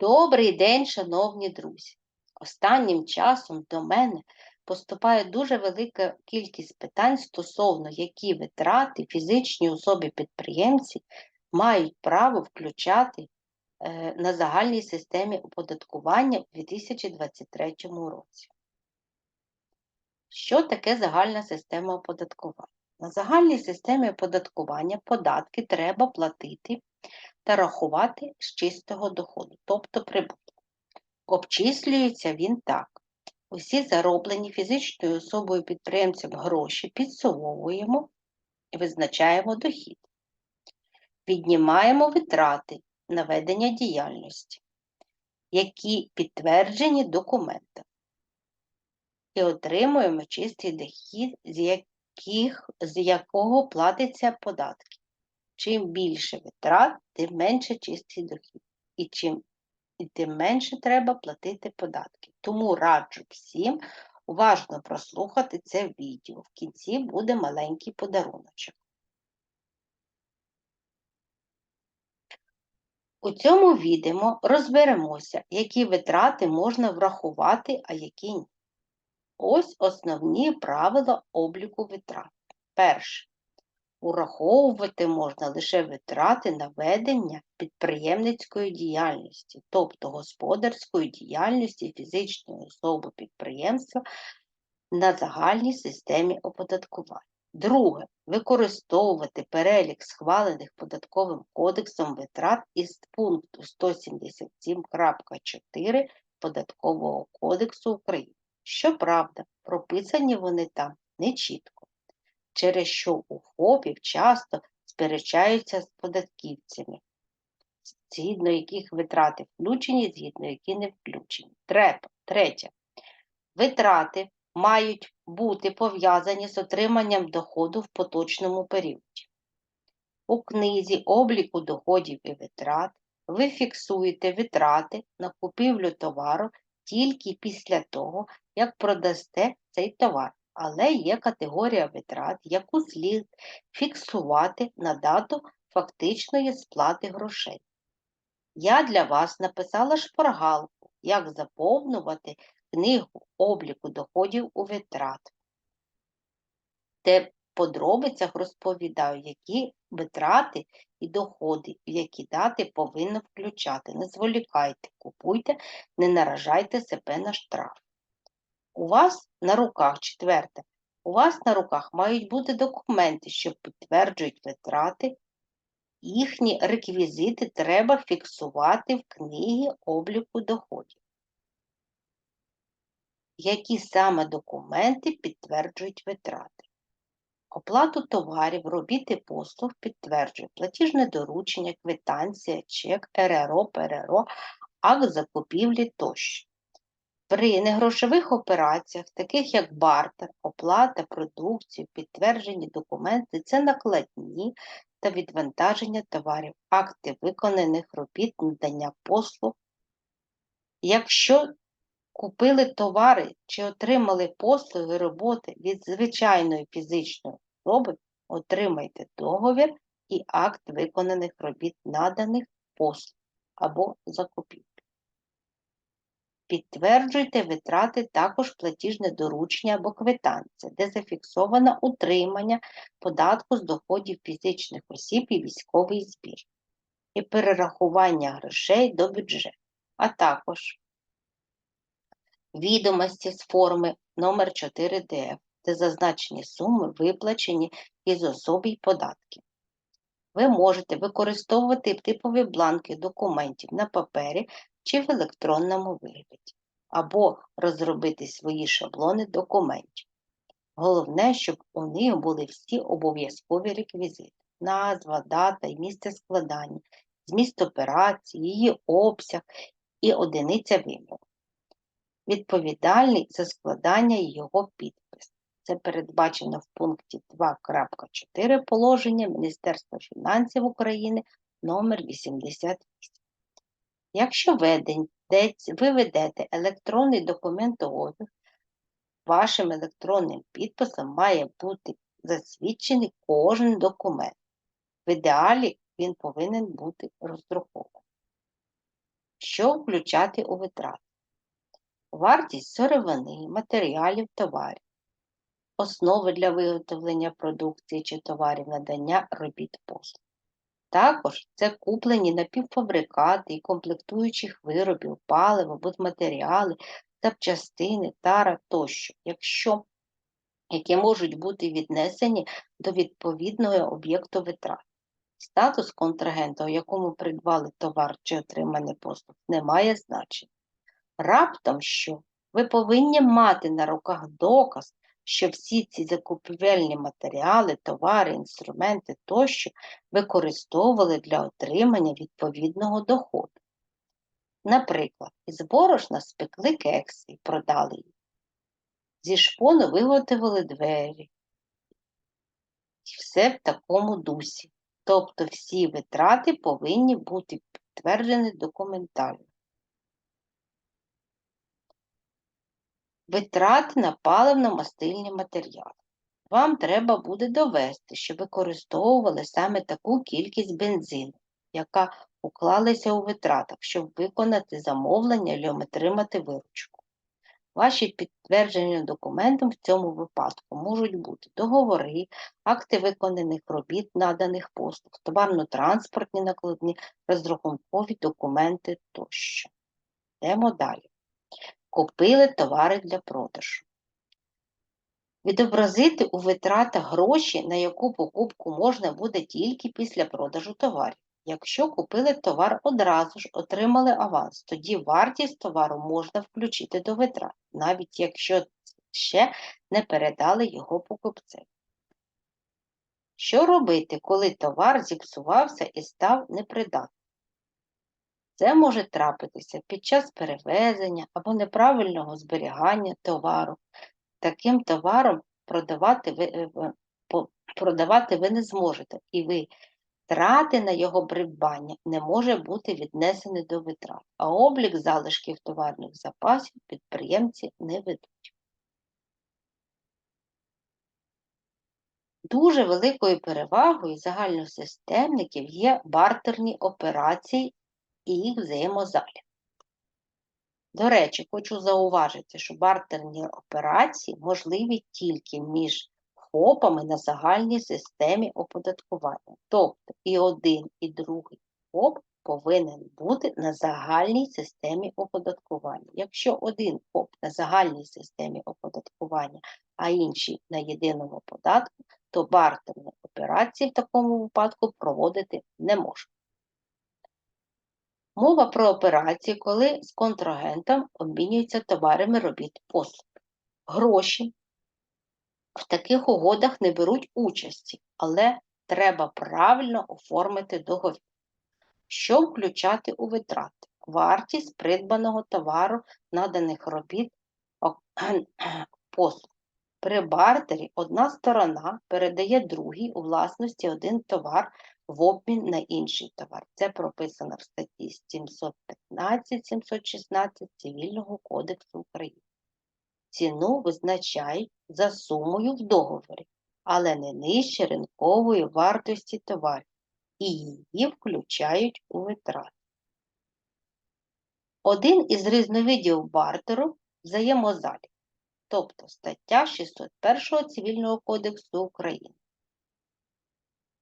Добрий день, шановні друзі! Останнім часом до мене поступає дуже велика кількість питань стосовно, які витрати фізичні особи-підприємці мають право включати е, на загальній системі оподаткування у 2023 році. Що таке загальна система оподаткування? На загальній системі оподаткування податки треба платити та рахувати з чистого доходу, тобто прибутку. Обчислюється він так. Усі зароблені фізичною особою підприємцем гроші підсумовуємо і визначаємо дохід. Віднімаємо витрати на ведення діяльності, які підтверджені документами. І отримуємо чистий дохід, з, яких, з якого платиться податки. Чим більше витрат, тим менше чистий дохід. І чим і тим менше треба платити податки. Тому раджу всім уважно прослухати це відео. В кінці буде маленький подаруночок. У цьому відео розберемося, які витрати можна врахувати, а які ні. Ось основні правила обліку витрат. Перше. Ураховувати можна лише витрати на ведення підприємницької діяльності, тобто господарської діяльності фізичної особи підприємства на загальній системі оподаткування. Друге, використовувати перелік схвалених податковим кодексом витрат із пункту 177.4 Податкового кодексу України. Щоправда, прописані вони там не чітко через що у ФОПів часто сперечаються з податківцями, згідно яких витрати включені, згідно які не включені. Третє. Витрати мають бути пов'язані з отриманням доходу в поточному періоді. У книзі обліку доходів і витрат ви фіксуєте витрати на купівлю товару тільки після того, як продасте цей товар але є категорія витрат, яку слід фіксувати на дату фактичної сплати грошей. Я для вас написала шпаргалку, як заповнювати книгу обліку доходів у витрат. Де в подробицях розповідаю, які витрати і доходи, в які дати повинно включати. Не зволікайте, купуйте, не наражайте себе на штраф. У вас на руках, четверте, у вас на руках мають бути документи, що підтверджують витрати. Їхні реквізити треба фіксувати в книгі обліку доходів. Які саме документи підтверджують витрати? Оплату товарів, робіт і послуг підтверджує платіжне доручення, квитанція, чек, РРО, ПРРО, акт закупівлі тощо. При негрошових операціях, таких як бартер, оплата продукції, підтверджені документи, це накладні та відвантаження товарів, акти виконаних робіт, надання послуг. Якщо купили товари чи отримали послуги роботи від звичайної фізичної особи, отримайте договір і акт виконаних робіт наданих послуг або закупівель. Підтверджуйте витрати також платіжне доручення або квитанція, де зафіксовано утримання податку з доходів фізичних осіб і військовий збір, і перерахування грошей до бюджету, а також відомості з форми номер 4 ДФ, де зазначені суми виплачені із особій податків. Ви можете використовувати типові бланки документів на папері чи в електронному вигляді, або розробити свої шаблони документів. Головне, щоб у них були всі обов'язкові реквізити, назва, дата і місце складання, зміст операції, її обсяг і одиниця виміру. Відповідальний за складання його підпис. Це передбачено в пункті 2.4 положення Міністерства фінансів України номер 88 Якщо ви ведете електронний документообіг, вашим електронним підписом має бути засвідчений кожен документ. В ідеалі він повинен бути роздрукований. Що включати у витрати? Вартість сировини, матеріалів, товарів, основи для виготовлення продукції чи товарів, надання робіт послуг. Також це куплені напівфабрикати і комплектуючих виробів, паливо, будматеріали, запчастини, тара тощо, якщо, які можуть бути віднесені до відповідного об'єкту витрат. Статус контрагента, у якому придбали товар чи отриманий послуг, не має значення. Раптом що ви повинні мати на руках доказ, що всі ці закупівельні матеріали, товари, інструменти тощо використовували для отримання відповідного доходу. Наприклад, із борошна спекли кекси і продали їх. Зі шпону виготовили двері. І все в такому дусі. Тобто всі витрати повинні бути підтверджені документально. Витрати на паливно-мастильні матеріали. Вам треба буде довести, що використовували саме таку кількість бензину, яка уклалася у витратах, щоб виконати замовлення і отримати виручку. Ваші підтверджені документом в цьому випадку можуть бути договори, акти виконаних робіт, наданих послуг, товарно-транспортні накладні, розрахункові документи тощо. Йдемо далі. Купили товари для продажу. Відобразити у витратах гроші, на яку покупку можна буде тільки після продажу товарів. Якщо купили товар одразу ж отримали аванс, тоді вартість товару можна включити до витрат, навіть якщо ще не передали його покупцеві. Що робити, коли товар зіпсувався і став непридатним? Це може трапитися під час перевезення або неправильного зберігання товару. Таким товаром продавати ви, е, продавати ви не зможете, і ви трати на його придбання не може бути віднесені до витрат, а облік залишків товарних запасів підприємці не ведуть. Дуже великою перевагою загальносистемників є бартерні операції і їх взаємозалік. До речі, хочу зауважити, що бартерні операції можливі тільки між ФОПами на загальній системі оподаткування. Тобто і один, і другий ФОП повинен бути на загальній системі оподаткування. Якщо один ФОП на загальній системі оподаткування, а інший на єдиному податку, то бартерні операції в такому випадку проводити не можна. Мова про операції, коли з контрагентом обмінюються товарами робіт послуг. Гроші в таких угодах не беруть участі, але треба правильно оформити договір. Що включати у витрати? Вартість придбаного товару, наданих робіт послуг. При бартері одна сторона передає другій у власності один товар в обмін на інший товар. Це прописано в статті 715-716 Цивільного кодексу України. Ціну визначають за сумою в договорі, але не нижче ринкової вартості товарів і її включають у витрати. Один із різновидів бартеру взаємозалік, тобто стаття 601 Цивільного кодексу України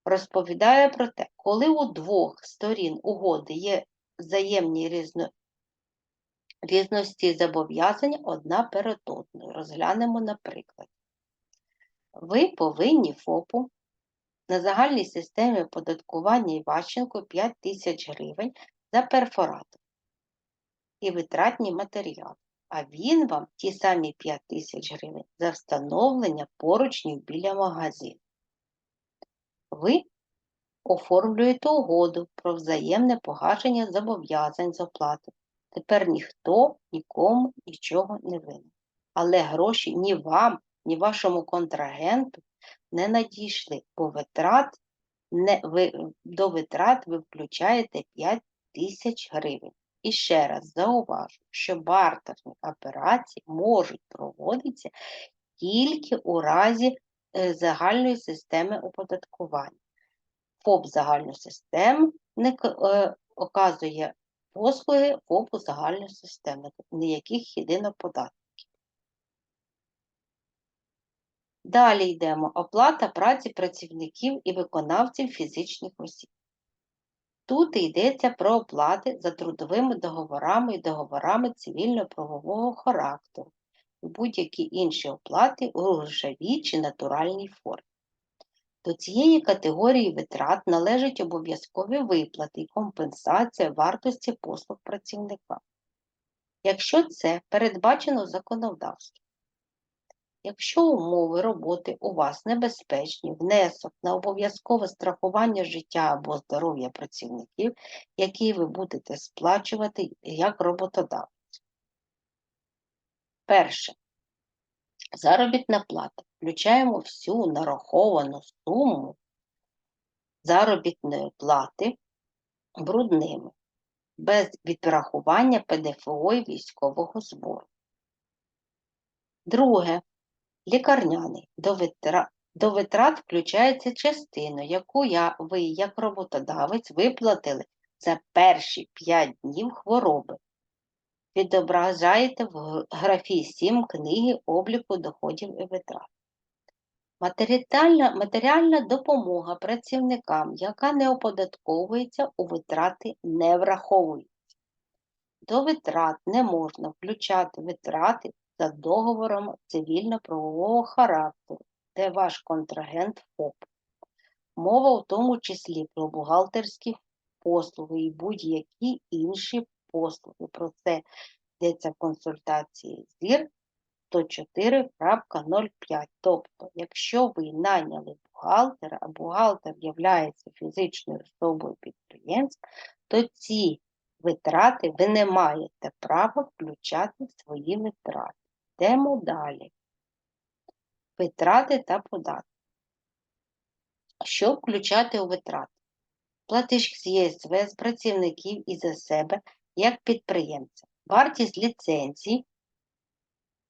розповідає про те, коли у двох сторін угоди є взаємні різно... різності зобов'язань одна перед одною. Розглянемо наприклад. Ви повинні ФОПу на загальній системі оподаткування Іващенко 5 тисяч гривень за перфоратор і витратні матеріали. А він вам ті самі 5 тисяч гривень за встановлення поручнів біля магазину ви оформлюєте угоду про взаємне погашення зобов'язань з оплати. Тепер ніхто нікому нічого не винен. Але гроші ні вам, ні вашому контрагенту не надійшли, бо витрат не, ви, до витрат ви включаєте 5 тисяч гривень. І ще раз зауважу, що бартерні операції можуть проводитися тільки у разі загальної системи оподаткування. ФОП не е, оказує послуги ФОПу загальної системи, ніяких єдино податків. Далі йдемо оплата праці працівників і виконавців фізичних осіб. Тут йдеться про оплати за трудовими договорами і договорами цивільно-правового характеру будь-які інші оплати у грошовій чи натуральній формі. До цієї категорії витрат належать обов'язкові виплати і компенсація вартості послуг працівника, якщо це передбачено законодавством. Якщо умови роботи у вас небезпечні, внесок на обов'язкове страхування життя або здоров'я працівників, які ви будете сплачувати як роботодавець. Перше. Заробітна плата. Включаємо всю нараховану суму заробітної плати брудними, без відрахування ПДФО і військового збору. Друге. Лікарняний. До витрат, до витрат включається частина, яку я, ви, як роботодавець, виплатили за перші 5 днів хвороби. Відображаєте в графі 7 книги обліку доходів і витрат. Матеріальна, матеріальна допомога працівникам, яка не оподатковується, у витрати не враховується. До витрат не можна включати витрати за договором цивільно-правового характеру, де ваш контрагент ФОП. Мова в тому числі про бухгалтерські послуги і будь-які інші послуги. Про це йдеться в консультації ЗІР 104.05. Тобто, якщо ви наняли бухгалтера, а бухгалтер є фізичною особою підприємства, то ці витрати ви не маєте права включати в свої витрати. Йдемо далі. Витрати та податки. Що включати у витрати? Платіж з ЄСВ з працівників і за себе як підприємця, вартість ліцензій,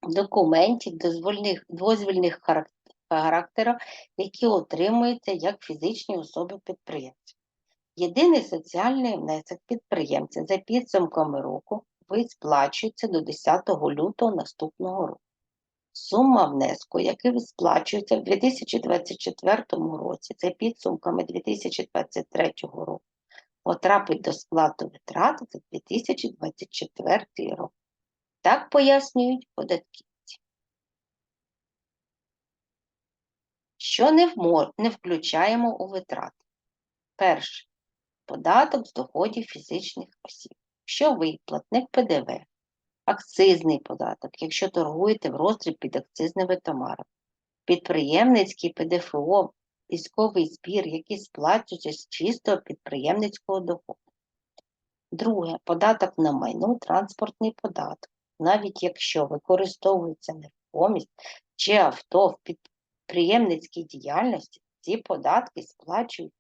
документів, дозвольних, дозвільних характерів, які отримуються як фізичні особи підприємців. Єдиний соціальний внесок підприємця за підсумками року ви сплачується до 10 лютого наступного року. Сума внеску, який сплачується в 2024 році, за підсумками 2023 року, потрапить до складу витрат за 2024 рік. Так пояснюють податківці. Що не, вмор... не включаємо у витрати? Перше. Податок з доходів фізичних осіб. Що ви платник ПДВ, акцизний податок, якщо торгуєте в роздріб під акцизними товарами, підприємницький ПДФО, військовий збір, який сплачується з чистого підприємницького доходу. Друге, податок на майно, транспортний податок. Навіть якщо використовується нерухомість чи авто в підприємницькій діяльності, ці податки сплачують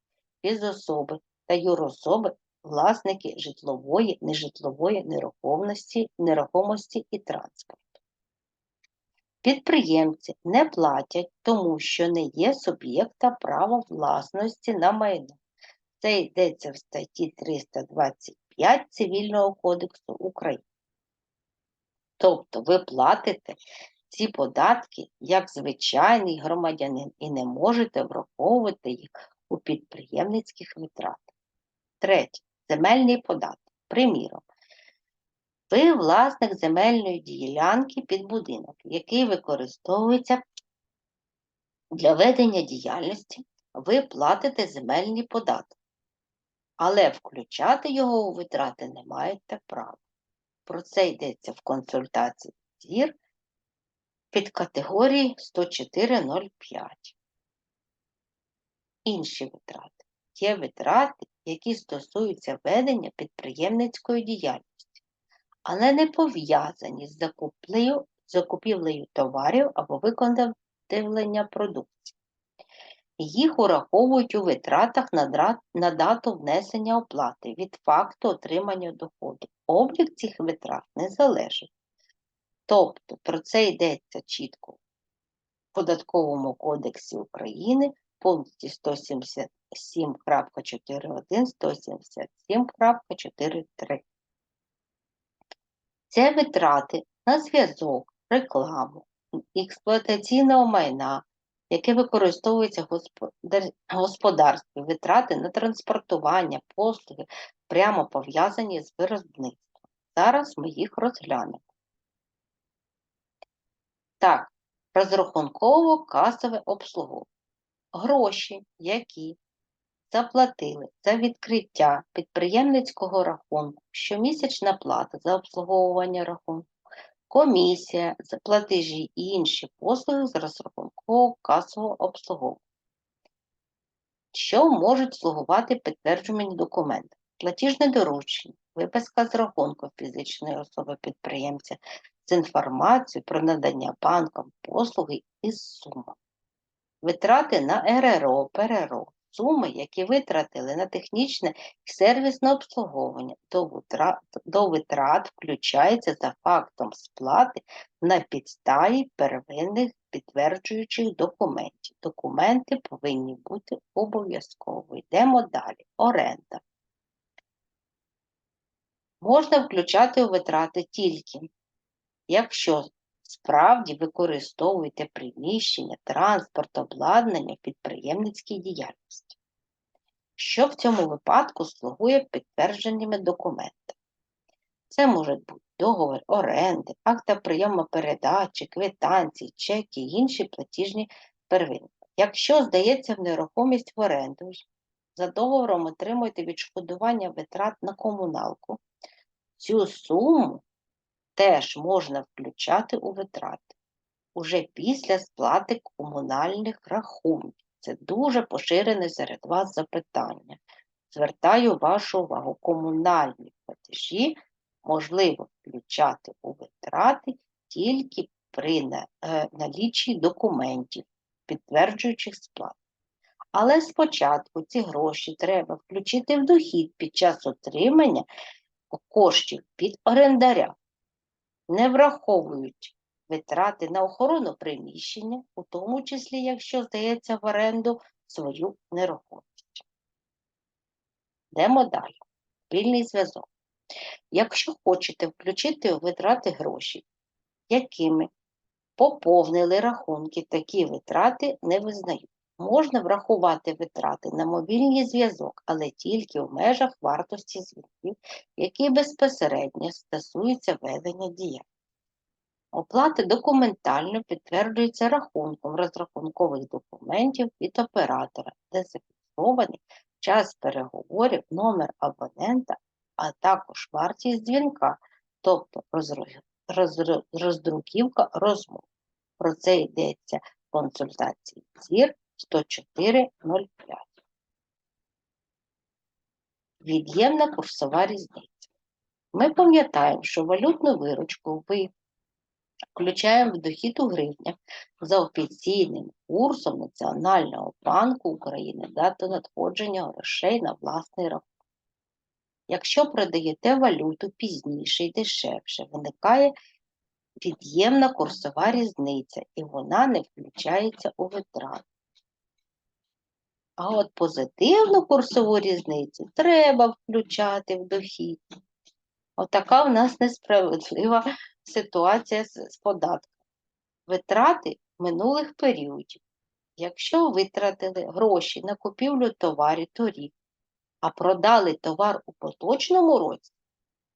фізособи та юрособи, власники житлової, нежитлової нерухомості, нерухомості і транспорту. Підприємці не платять, тому що не є суб'єкта права власності на майно. Це йдеться в статті 325 Цивільного кодексу України. Тобто ви платите ці податки як звичайний громадянин і не можете враховувати їх у підприємницьких витратах. Третє земельний податок. Приміром, ви власник земельної ділянки під будинок, який використовується для ведення діяльності, ви платите земельний податок, але включати його у витрати не маєте права. Про це йдеться в консультації ЗІР під категорії 104.05. Інші витрати. Є витрати, які стосуються ведення підприємницької діяльності, але не пов'язані з закупівлею, закупівлею товарів або виконання продукції. Їх ураховують у витратах на дату внесення оплати від факту отримання доходу. Облік цих витрат не залежить. Тобто про це йдеться чітко в Податковому кодексі України пункті 177.4.1, 177.4.3. Це витрати на зв'язок, рекламу, експлуатаційного майна, яке використовується господарстві, витрати на транспортування, послуги, прямо пов'язані з виробництвом. Зараз ми їх розглянемо. Так, розрахунково-касове обслуговування. Гроші, які заплатили за відкриття підприємницького рахунку, щомісячна плата за обслуговування рахунку, комісія за платежі і інші послуги з розрахункового касового обслуговування. Що можуть слугувати підтверджувані документи? Платіжне доручення, виписка з рахунку фізичної особи підприємця з інформацією про надання банкам послуги із сумами. Витрати на РРО, ПРРО, суми, які витратили на технічне і сервісне обслуговування, до витрат, включається за фактом сплати на підставі первинних підтверджуючих документів. Документи повинні бути обов'язково. Йдемо далі. Оренда. Можна включати у витрати тільки, якщо справді використовуєте приміщення, транспорт, обладнання в підприємницькій діяльності. Що в цьому випадку слугує підтвердженими документами? Це можуть бути договір оренди, акта прийому передачі, квитанції, чеки і інші платіжні первинки. Якщо здається в нерухомість в оренду, за договором отримуєте відшкодування витрат на комуналку, цю суму теж можна включати у витрати уже після сплати комунальних рахунків. Це дуже поширене серед вас запитання. Звертаю вашу увагу, комунальні платежі можливо включати у витрати тільки при е, наліччі документів, підтверджуючих сплату. Але спочатку ці гроші треба включити в дохід під час отримання коштів під орендаря не враховують витрати на охорону приміщення, у тому числі, якщо здається в оренду свою нерухомість. Йдемо далі. Спільний зв'язок. Якщо хочете включити у витрати гроші, якими поповнили рахунки, такі витрати не визнають. Можна врахувати витрати на мобільний зв'язок, але тільки в межах вартості зв'язків, які безпосередньо стосуються ведення діяльності. Оплати документально підтверджуються рахунком розрахункових документів від оператора, де зафіксований час переговорів, номер абонента, а також вартість дзвінка, тобто роздруківка розмов. Про це йдеться в консультації ЗІР 104.05. Від'ємна курсова різниця. Ми пам'ятаємо, що валютну виручку ви включаємо в дохід у гривнях за офіційним курсом Національного банку України дату надходження грошей на власний рахунок. Якщо продаєте валюту пізніше і дешевше, виникає від'ємна курсова різниця, і вона не включається у витрати. А от позитивну курсову різницю треба включати в дохід. Отака в нас несправедлива ситуація з, з податком. Витрати минулих періодів. Якщо витратили гроші на купівлю товарів торік, а продали товар у поточному році,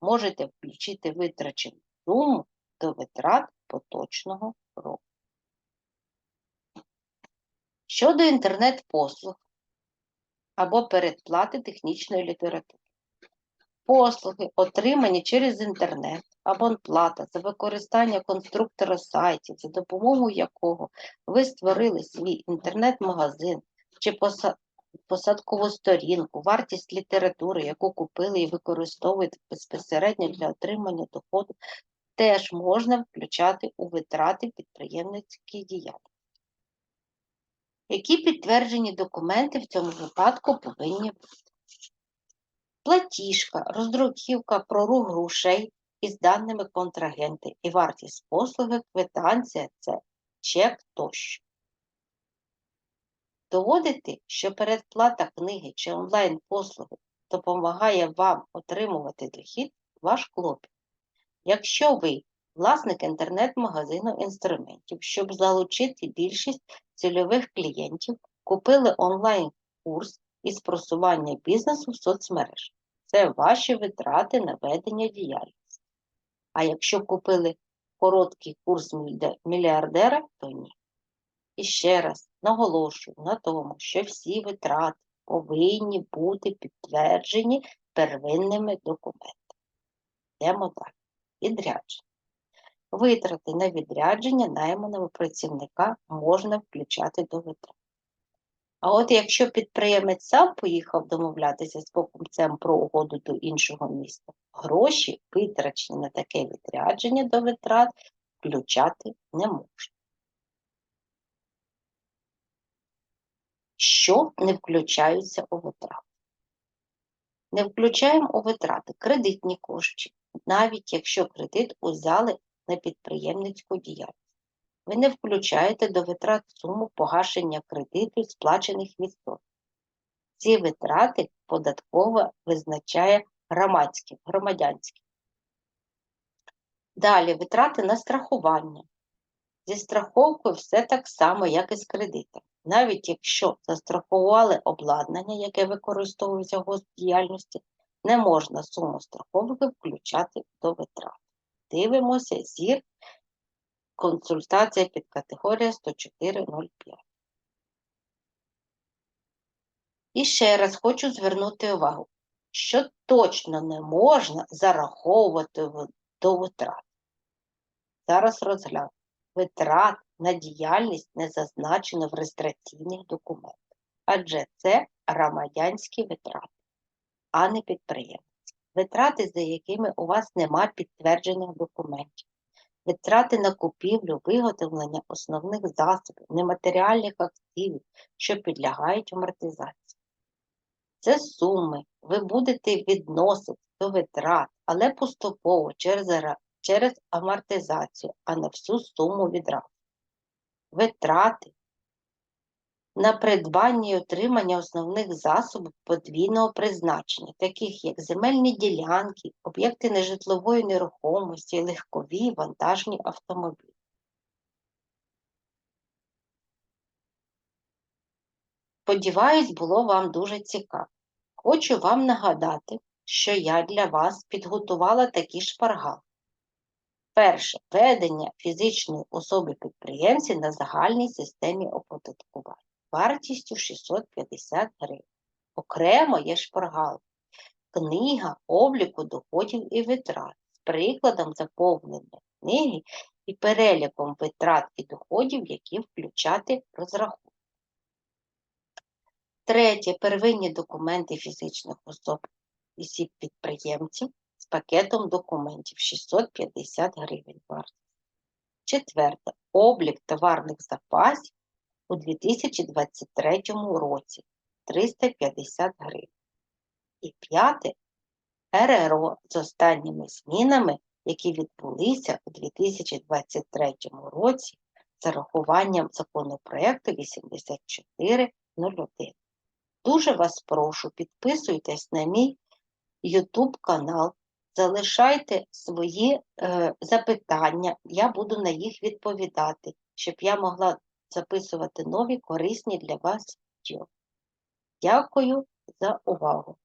можете включити витрачену суму до витрат поточного року. Щодо інтернет-послуг або передплати технічної літератури. Послуги, отримані через інтернет, абонплата за використання конструктора сайтів, за допомогою якого ви створили свій інтернет-магазин чи посадкову сторінку, вартість літератури, яку купили і використовуєте безпосередньо для отримання доходу, теж можна включати у витрати підприємницької діяльності. Які підтверджені документи в цьому випадку повинні бути? Платіжка, роздруківка про рух грошей із даними контрагенти і вартість послуги, квитанція це чек тощо. Доводити, що передплата книги чи онлайн-послуги допомагає вам отримувати дохід, ваш клопіт. Якщо ви власник інтернет-магазину інструментів, щоб залучити більшість цільових клієнтів, купили онлайн-курс із просування бізнесу в соцмережах. Це ваші витрати на ведення діяльності. А якщо купили короткий курс мільярдера, то ні. І ще раз наголошую на тому, що всі витрати повинні бути підтверджені первинними документами. Йдемо далі. Відрядження. Витрати на відрядження найманого працівника можна включати до витрат. А от якщо підприємець сам поїхав домовлятися з покупцем про угоду до іншого міста, гроші, витрачені на таке відрядження до витрат, включати не можна. Що не включаються у витрати? Не включаємо у витрати кредитні кошти, навіть якщо кредит узяли на підприємницьку діяльність. Ви не включаєте до витрат суму погашення кредиту сплачених відсотків. Ці витрати податково визначає громадські, громадянські. Далі витрати на страхування. Зі страховкою все так само, як і з кредитом. Навіть якщо застрахували обладнання, яке використовується в госпдіяльності, не можна суму страховки включати до витрат. Дивимося зір консультація під категорія 104.05. І ще раз хочу звернути увагу, що точно не можна зараховувати до витрат. Зараз розгляну. Витрат на діяльність не зазначено в реєстраційних документах, адже це громадянські витрати, а не підприємці. Витрати, за якими у вас нема підтверджених документів. Витрати на купівлю, виготовлення основних засобів, нематеріальних активів, що підлягають амортизації. Це суми ви будете відносити до витрат, але поступово через, через амортизацію, а не всю суму відразу. Витрати на придбання і отримання основних засобів подвійного призначення, таких як земельні ділянки, об'єкти нежитлової нерухомості, легкові вантажні автомобілі. Сподіваюсь, було вам дуже цікаво. Хочу вам нагадати, що я для вас підготувала такі шпаргалки. Перше ведення фізичної особи підприємці на загальній системі оподаткування вартістю 650 гривень. Окремо є шпаргалка. Книга обліку доходів і витрат з прикладом заповнення книги і переліком витрат і доходів, які включати розрахунок. Третє. Первинні документи фізичних особ осіб підприємців з пакетом документів 650 гривень вартість. Четверте. Облік товарних запасів у 2023 році 350 гривень. І п'яте. РРО з останніми змінами, які відбулися у 2023 році з урахуванням законопроекту 8401. Дуже вас прошу, підписуйтесь на мій YouTube канал, залишайте свої е, запитання, я буду на їх відповідати, щоб я могла записувати нові корисні для вас відео. Дякую за увагу!